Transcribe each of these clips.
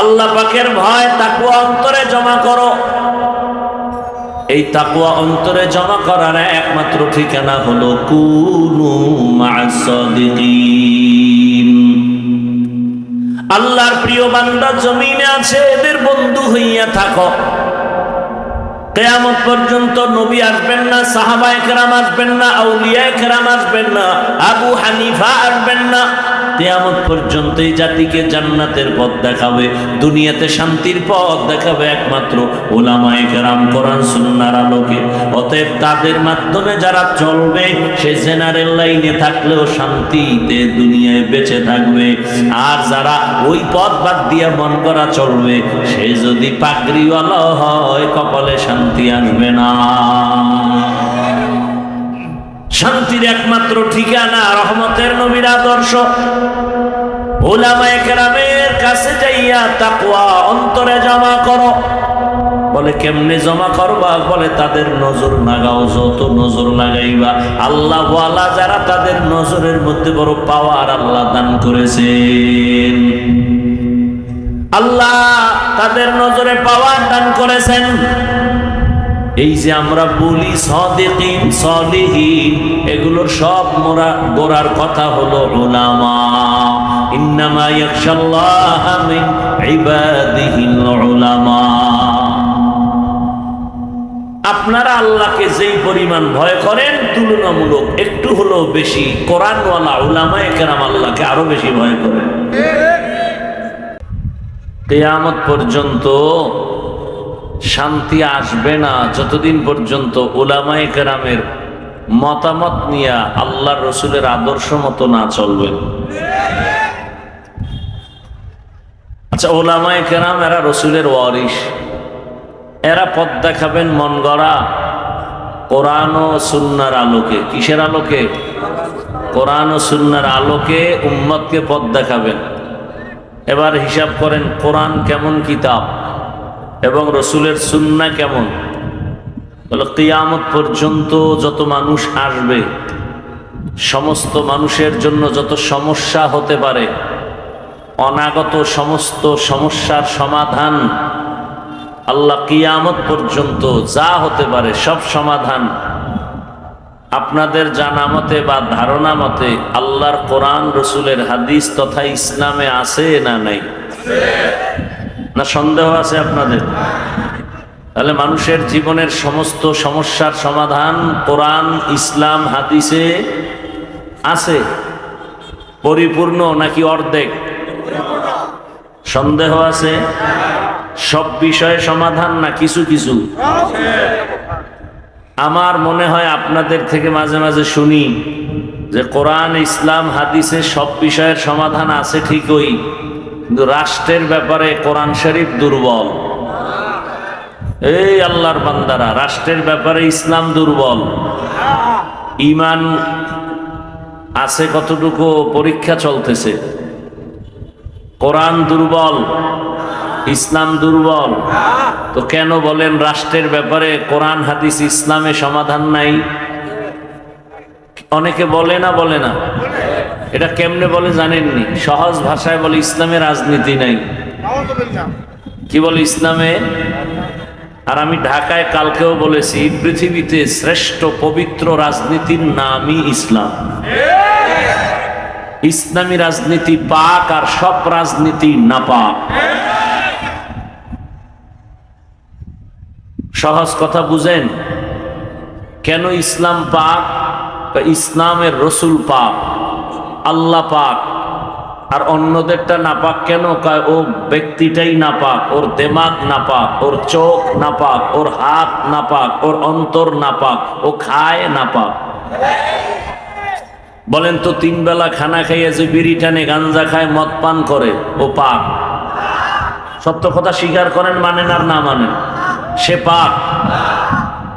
আল্লাহ পাকের ভয় তাকুয়া অন্তরে জমা করো। এই তাকুয়া অন্তরে জমা করার একমাত্র ঠিকানা হলো, কুনু আল্লাহর প্রিয় বান্দা জমিনে আছে, এদের বন্ধু হইয়া থাকো। কেয়ামত পর্যন্ত নবী আসবেন না, সাহাবায়ে কেরাম আসবেন না, আউলিয়ায়ে কেরাম আসবেন না, আবু হানিফা আসবেন না। কেয়ামত পর্যন্ত এই জাতিকে জান্নাতের পথ দেখাবে, দুনিয়াতে শান্তির পথ দেখাবে একমাত্র ওলামায়ে কেরাম, কোরআন সুন্নাহর আলোকে। অতএব তাদের মাধ্যমে যারা চলবে, সে জেনারেল লাইনে থাকলেও শান্তিতে দুনিয়ায় বেঁচে থাকবে। আর যারা ওই পথ বাদ দিয়ে মন করা চলবে, সে যদি পাগড়িওয়ালা হয়, কপালে শান্তি আসবে না। শান্তির একমাত্র ঠিকানা রহমতের নবীর আদর্শ। ওলামায়ে কেরামের কাছে যাইয়া তাকওয়া অন্তরে জমা করো। বলে, কেমনে জমা করবা? বলে, তাদের নজর লাগাও, যত নজর লাগাইবা। আল্লাহ যারা তাদের নজরের মধ্যে বড় পাওয়ার আল্লাহ দান করেছেন। আল্লাহ তাদের নজরে পাওয়ার দান করেছেন। এই যে আমরা বলি সদিকিন সলিহীন এগুলোর সব মোরা গোড়ার কথা হলো উলামা। ইন্নামা ইয়াখশাল্লাহ মিন ইবাদিহিল উলামা। আপনারা আল্লাহকে যেই পরিমাণ ভয় করেন তুলনামূলক একটু হলেও বেশি কোরআনওয়ালা উলামায়ে কেরাম আল্লাহকে আরও বেশি ভয় করেন। কেয়ামত পর্যন্ত শান্তি আসবে না। যতদিন পর্যন্ত ওলামায়ে কেরামের মতামত নিয়ে আল্লাহ রসুলের আদর্শ মতো না চলবেন আচ্ছা ওলামায়ে কেরাম, এরা রসুলের ওয়ারিস এরা পথ দেখাবেন মন গড়া কোরআন ও সুন্নার আলোকে। কিসের আলোকে? কোরআন ও সুন্নার আলোকে উম্মতকে পথ দেখাবেন। এবার হিসাব করেন কোরআন কেমন কিতাব? এবং রসুলের সুন্না কেমন? বলো, কিয়ামত পর্যন্ত যত মানুষ আসবে সমস্ত মানুষের জন্য যত সমস্যা হতে পারে, অনাগত সমস্ত সমস্যার সমাধান, আল্লাহ কিয়ামত পর্যন্ত যা হতে পারে সব সমাধান। আপনাদের জানা মতে বা ধারণা মতে আল্লাহর কোরআন, রসুলের হাদিস তথা ইসলামে আছে না নাই? না সন্দেহ আছে আপনাদের? তাহলে মানুষের জীবনের সমস্ত সমস্যার সমাধান কোরআন, ইসলাম, হাদিসে আছে? পরিপূর্ণ নাকি অর্ধেক? সন্দেহ আছে? সব বিষয়ে সমাধান না কিছু কিছু? আমার মনে হয় আপনাদের থেকে মাঝে মাঝে শুনি যে কোরআন, ইসলাম, হাদিসে সব বিষয়ের সমাধান আছে ঠিকই। কিন্তু রাষ্ট্রের ব্যাপারে কোরআন শরীফ দুর্বল। এই আল্লাহর বান্দারা, রাষ্ট্রের ব্যাপারে ইসলাম দুর্বল। ইমান আছে কতটুকু, পরীক্ষা চলতেছে। কোরআন দুর্বল, ইসলাম দুর্বল। তো কেন বলেন রাষ্ট্রের ব্যাপারে কোরআন, হাদিস, ইসলামে সমাধান নাই? অনেকে বলে না বলে না। এটা কেমনে বলে জানেননি? সহজ ভাষায় বলে ইসলামে রাজনীতি নাই। কি বলে ইসলামে? আর আমি ঢাকায় কালকেও বলেছি, পৃথিবীতে শ্রেষ্ঠ পবিত্র রাজনীতির নামই ইসলাম। ইসলামী রাজনীতি পাক আর সব রাজনীতি না পাক সহজ কথা বুঝেন? কেন ইসলাম পাক ইসলামের রসুল পাক? আল্লাহ পাক। আর অন্যদেরটা নাপাক কেন? কয়, ও ব্যক্তিটাই নাপাক, ওর দেমাগ নাপাক, ওর চোখ নাপাক, ওর হাত নাপাক, ওর অন্তর নাপাক, ও খায় নাপাক। বলেন তো, তিন বেলা খানা খাইয়ে যে বিড়ি টানে গাঞ্জা খায়, মদ পান করে, ও পাক। সত্য কথা স্বীকার করেন, মানেন আর না মানেন? সে পাক।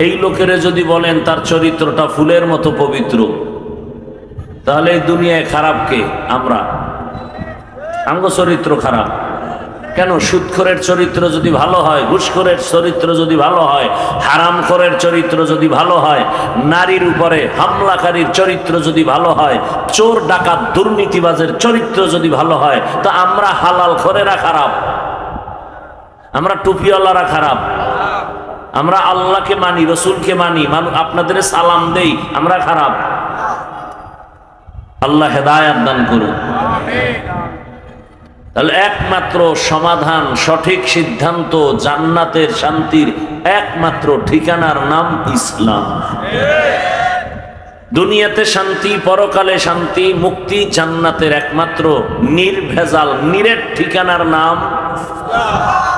এই লোকেরে যদি বলেন, তার চরিত্রটা ফুলের মতো পবিত্র। তাহলে দুনিয়ায় খারাপ কে? আমরা। আঙ্গ চরিত্র খারাপ। কেন? সুৎখরের চরিত্র যদি ভালো হয়, ঘুষখোরের চরিত্র যদি ভালো হয়, হারামখোরের চরিত্র যদি ভালো হয়, নারীর উপরে হামলাকারীর চরিত্র যদি ভালো হয়, চোর, ডাকাত, দুর্নীতিবাজের চরিত্র যদি ভালো হয়, তা আমরা হালাল খোরেরা খারাপ। আমরা টুপিওয়ালারা খারাপ। আমরা আল্লাহকে মানি, রসুলকে মানু- আপনাদের সালাম দেই, আমরা খারাপ। আল্লাহ হেদায়াত দান করুন। তাহলে একমাত্র সমাধান, সঠিক সিদ্ধান্ত, জান্নাতের শান্তির একমাত্র ঠিকানার নাম ইসলাম। দুনিয়াতে শান্তি, পরকালে শান্তি, মুক্তি জান্নাতের একমাত্র নির্ভেজাল, নিরেট ঠিকানার নাম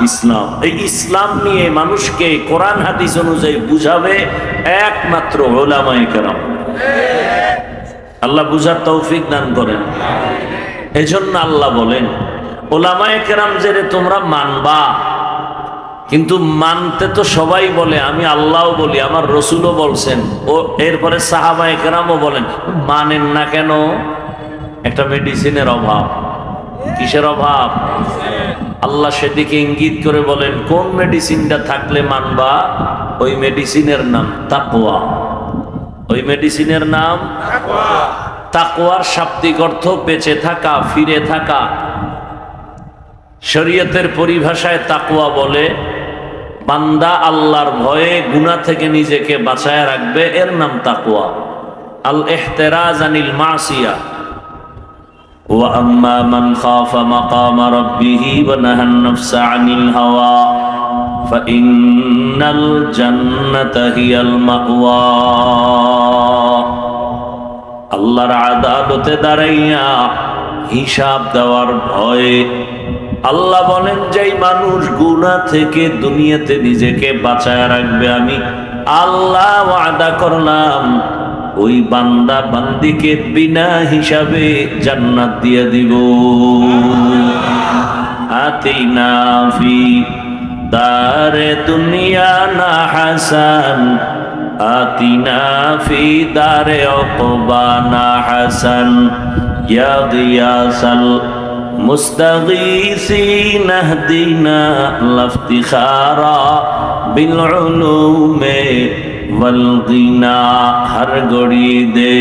ইসলাম। এই ইসলাম নিয়ে মানুষকে কোরআন, হাদিস অনুযায়ী বুঝাবে একমাত্র ওলামায়ে কেরাম। আল্লাহ বুঝার তৌফিক দান করেন। এজন্য আল্লাহ বলেন, ওলামায়ে কেরাম রে তোমরা মানবা। কিন্তু মানতে তো সবাই বলে, আমি আল্লাহও বলি, আমার রসুলও বলছেন। ও এরপরে সাহাবায়ে কেরামও বলেন, মানেন না কেন? একটা মেডিসিনের অভাব। কিসের অভাব? আল্লাহ সেদিকে ইঙ্গিত করে বলেন, কোন মেডিসিনটা থাকলে মানবা? ওই মেডিসিনের নাম তাকওয়া। ওই মেডিসিনের নাম তাকওয়ার শাব্দিক অর্থ বেঁচে থাকা ফিরে থাকা শরীয়তের পরিভাষায় তাকওয়া বলে বান্দা আল্লাহর ভয়ে গুনাহ থেকে নিজেকে বাঁচায় রাখবে এর নাম তাকওয়া আল এহতেরাজ আনিল মাসিয়া وأما من خاف مقام ربه ونهى النفس عن الهوى فإن الجنة هي المأوى আল্লাহর আদালতে দাঁড়াইয়া হিসাব দেওয়ার ভয়ে আল্লাহ বলেন যেই মানুষ গুণা থেকে দুনিয়াতে নিজেকে বাঁচায় রাখবে আমি আল্লাহ ওয়াদা করলাম ওই বান্দা বান্দিকে বিনা হিসাবে জান্নাত দিয়ে দিব আতিনা ফি দারে দুনিয়া না হাসান আতিনা ফি দারে অকবা না হাসান ইয়া গিয়াসাল مستغيثين اهدنا الافتخار بالعلوم والغنى ہر گڑی دے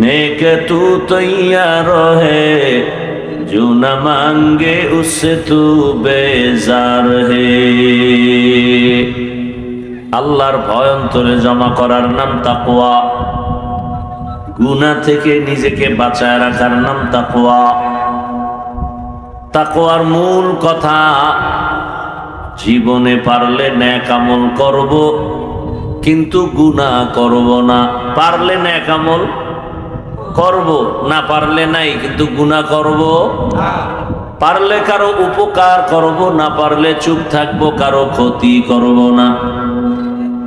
نیک تو تیار ہے जो न मांगे उससे तू बेजार है। আল্লাহর ভয় অন্তরে জমা করার নাম তাকোয়া গুনা থেকে নিজেকে বাঁচায় রাখার নাম তাকোয়া তাকোয়ার মূল কথা, জীবনে পারলে ন্যাক আমল করব, কিন্তু গুনা করব না। পারলে ন্যাক আমল করব, না পারলে নাই কিন্তু গুনাহ করব? পারলে কারও উপকার করব, না পারলে চুপ থাকব, কারও ক্ষতি করব না।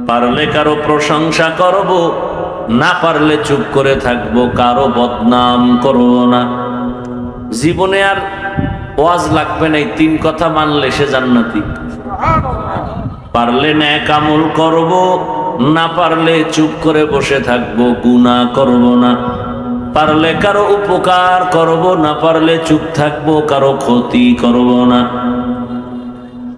পারলে কারও প্রশংসা করব, না পারলে চুপ করে থাকব, কারও বদনাম করব না। জীবনে আর ওয়াজ লাগবে না তিন কথা মানলে সে জান্নাতি। পারলে ন্যাক আমল করব, না পারলে চুপ করে বসে থাকব, গুনাহ করব না। পারলে কারো উপকার করব না পারলে চুপ থাকবো কারো ক্ষতি করব না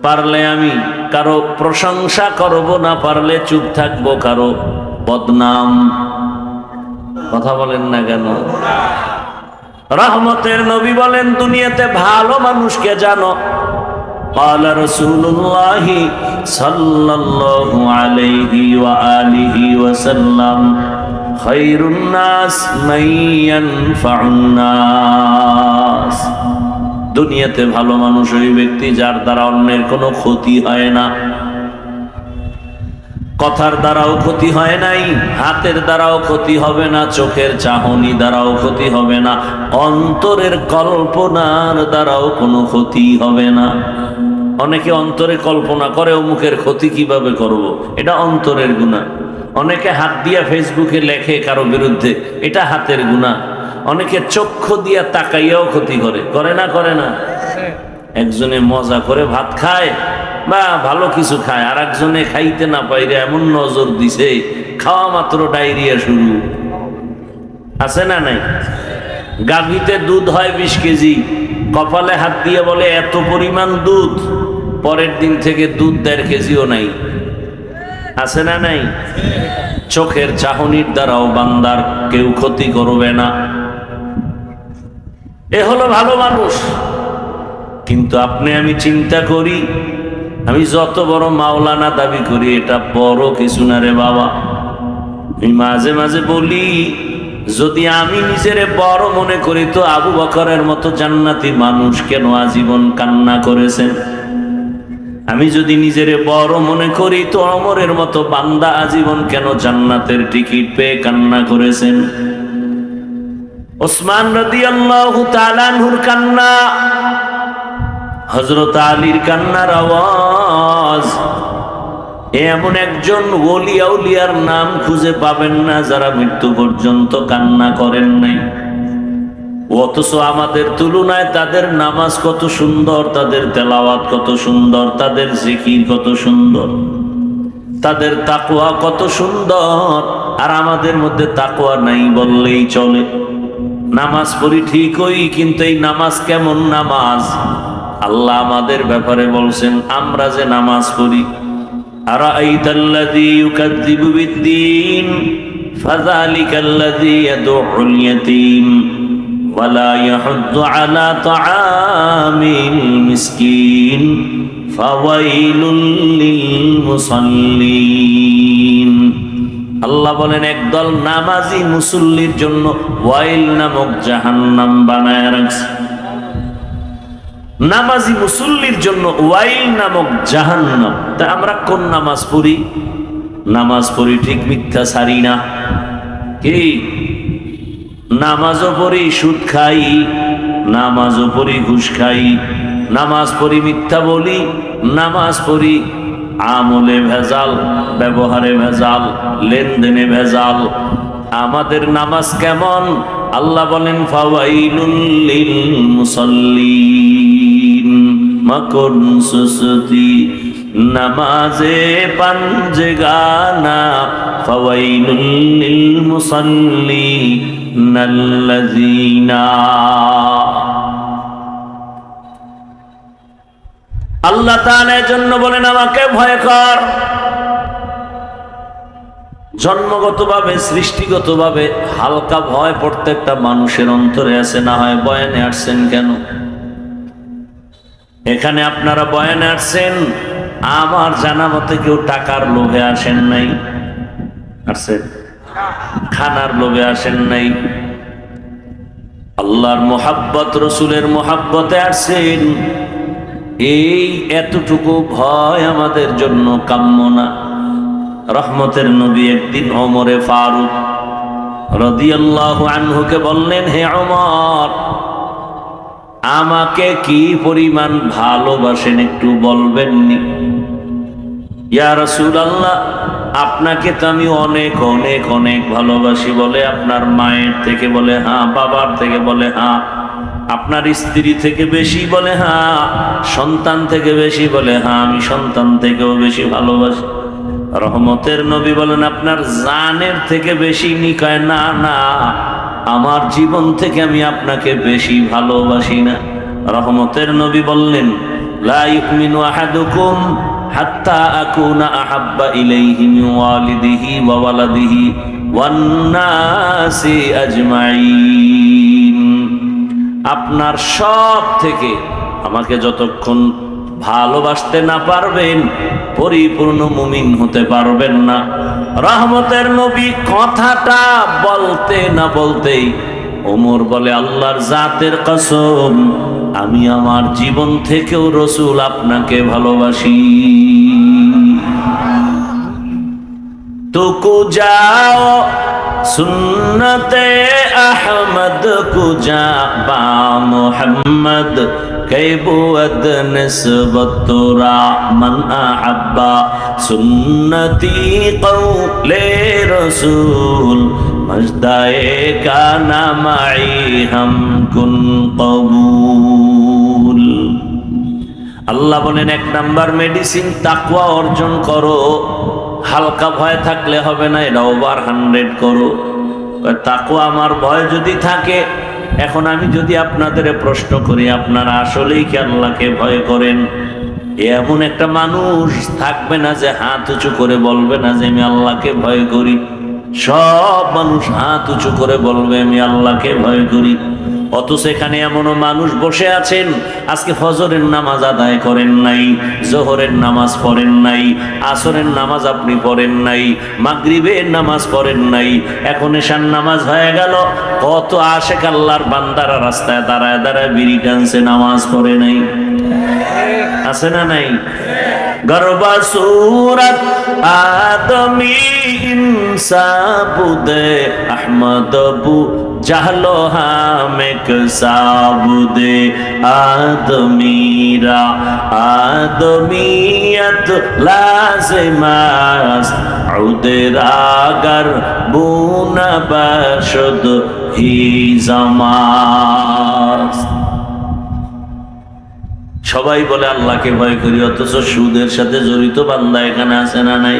পারলে আমি কারো প্রশংসা করব না পারলে চুপ থাকবো কারো বদনাম কথা বলেন না কেন রহমতের নবী বলেন দুনিয়াতে ভালো মানুষকে জানো قال رسول الله صلى الله عليه وآله وسلم দুনিয়াতে ভালো মানুষ ওই ব্যক্তি যার দ্বারা অন্যের কোনো ক্ষতি হয় না। কথার দ্বারাও ক্ষতি হয় নাই, হাতের দ্বারাও ক্ষতি হবে না, চোখের চাহনি দ্বারাও ক্ষতি হবে না, অন্তরের কল্পনার দ্বারাও কোনো ক্ষতি হবে না। অনেকে অন্তরে কল্পনা করে অমুকের ক্ষতি কীভাবে করব। এটা অন্তরের গুণা অনেকে হাত দিয়া ফেসবুকে লেখে কারও বিরুদ্ধে, এটা হাতের গুণা অনেকে চক্ষু দিয়া তাকাইয়াও ক্ষতি করে করে না করে না। একজনে মজা করে ভাত খায়, বা ভালো কিছু খায় আর একজনে খাইতে না পাইরে এমন নজর দিছে, খাওয়া মাত্র ডায়রিয়া শুরু। আছে না নাই? গাভীতে দুধ হয় বিশ কেজি, কপালে হাত দিয়ে বলে, এত পরিমাণ দুধ। পরের দিন থেকে দুধ দেড় কেজিও নাই। আছে না নাই? চোখের চাহনির দ্বারাও বান্দার কেউ ক্ষতি করবে না। এ হলো ভালো মানুষ। কিন্তু আপনি, আমি চিন্তা করি, আমি যত বড় মাওলানা দাবি করি, এটা বড় কিছু না রে বাবা। আমি মাঝে মাঝে বলি, যদি আমি নিজের বড় মনে করি, তো আবু বকরের মতো জান্নাতি মানুষ কেন আজীবন কান্না করেছেন? আমি যদি নিজের বড় মনে করি, তো অমরের মতো বান্দা আজীবন কেন জান্নাতের টিকিট পেয়ে কান্না করেছেন? ওসমান রদি আল্লাহ তালানহুর কান্না হজরত আলীর কান্নার আওয়াজ। এমন একজন ওলিয়া উলিয়ার নাম খুঁজে পাবেন না, যারা মৃত্যু পর্যন্ত কান্না করেন নাই। অথচ আমাদের তুলনায় তাদের নামাজ কত সুন্দর, তাদের তেলাওয়াত কত সুন্দর, তাদের জিকির কত সুন্দর, তাদের তাকুয়া কত সুন্দর। আর আমাদের মধ্যে তাকুয়া নাই বললেই চলে। নামাজ পড়ি ঠিকই, কিন্তু এই নামাজ কেমন নামাজ? আল্লাহ আমাদের ব্যাপারে বলছেন, আমরা যে নামাজ পড়ি আর ফাজালিকাল্লাযী ইয়াদউল ইয়াতীম। ولا يحض على طعام المسكين فويل للمصلين আল্লাহ বলেন একদল নামাজি মুসল্লির জন্য ওয়াইল নামক জাহান্নাম বানায় রাখছে নামাজি মুসল্লির জন্য ওয়াইল নামক জাহান্নাম তা আমরা কোন নামাজ পড়ি নামাজ পড়ি ঠিক মিথ্যা সারি না কি নামাজও পড়ি, সুদ খাই, নামাজও পড়ি, ঘুষ খাই। নামাজ পড়ি মিথ্যা বলি, নামাজ পড়ি আমলে ভেজাল, ব্যবহারে ভেজাল, লেনদেনে ভেজাল। আমাদের নামাজ কেমন? আল্লাহ বলেন, ফাওয়াইলুল লিল মুসাল্লিন মাকুন নামাজে পাঞ্জে গানা, ফাওয়াইলুল লিল আল্লাহ তাআলা জন্য বলেন, আমাকে ভয় কর। জন্মগতভাবে, সৃষ্টিগতভাবে হালকা ভয় প্রত্যেকটা মানুষের অন্তরে আছে, না হয় বয়ানে আসছেন কেন? এখানে আপনারা বয়ানে আসছেন, আমার জানা মতে কেউ টাকার লোভে আসেন নাই। আসছেন খানার লোভে আসেন নাই। আল্লাহর মোহাব্বত, রসুলের মোহাব্বতে আসছেন এই এতটুকু ভয় আমাদের জন্য কাম্য না। রহমতের নবী একদিন অমরে ফারুক রদিয়াল্লাহু আনহুকে বললেন, হে অমর আমাকে কি পরিমাণ ভালোবাসেন একটু বলবেননি? ইয়া রাসূলুল্লাহ আপনাকে তো আমি অনেক অনেক অনেক ভালোবাসি বলে আপনার মায়ের থেকে বলে হ্যাঁ বাবার থেকে বলে হ্যাঁ আপনার স্ত্রী থেকে বেশি বলে হ্যাঁ সন্তান থেকে বেশি বলে হ্যাঁ আমি সন্তান থেকেও বেশি ভালোবাসি। রহমতের নবী বলেন, আপনার জানের থেকে বেশি নিকায় না না, আমার জীবন থেকে আমি আপনাকে বেশি ভালোবাসি না। রহমতের নবী বললেন, লা ইউমিনু আহাদুকুম আহাব্বা আপনার সব থেকে আমাকে যতক্ষণ ভালোবাসতে না পারবেন, পরিপূর্ণ মুমিন হতে পারবেন না। রহমতের নবী কথাটা বলতে না বলতেই ওমর বলে, আল্লাহর জাতের কসম আমি আমার জীবন থেকেও রসুল আপনাকে ভালোবাসি। তুকু যাও, সুন্নতে আহমদ কু যা বা মোহাম্মদ কেবুয় নিসবতরা মন আহ্বা সুন্নতি কৌলে রসুল, মজদায় কানা মাই হম কুন কবু আল্লাহ বলেন, এক নাম্বার মেডিসিন তাকুয়া অর্জন করো। হালকা ভয় থাকলে হবে না এটা ওভার হান্ড্রেড করো। তাকুয়া আমার ভয় যদি থাকে, এখন আমি যদি আপনাদের প্রশ্ন করি, আপনারা আসলেই কি আল্লাহকে ভয় করেন? এমন একটা মানুষ থাকবে না যে হাত উঁচু করে বলবে না যে আমি আল্লাহকে ভয় করি। সব মানুষ হাত উঁচু করে বলবে, আমি আল্লাহকে ভয় করি। অথচ এখানে এমনও মানুষ বসে আছেন, আজকে ফজরের নামাজ আদায় করেন নাই, জোহরের নামাজ পড়েন নাই, আসরের নামাজ আপনি পড়েন নাই, মাগরিবের নামাজ পড়েন নাই, এখন এশার নামাজ হয়ে গেল, কত আশেক আল্লাহর বান্দারা রাস্তায় দাঁড়ায় দাঁড়ায় বিড়ি টানছে, নামাজ পড়ে নাই। আছে না নাই? গর্বা সুরত আদমি ইনসাবুদে আহমদ জাহলো হামেক সাবুদে আদমিরা, আদমিয়ত লাজমাস, উদের আগার বুনা বাসদ হি জামাস। সবাই বলে, আল্লাহকে ভয় করি, অথচ সুদের সাথে জড়িত বান্দা এখানে আছে না নাই?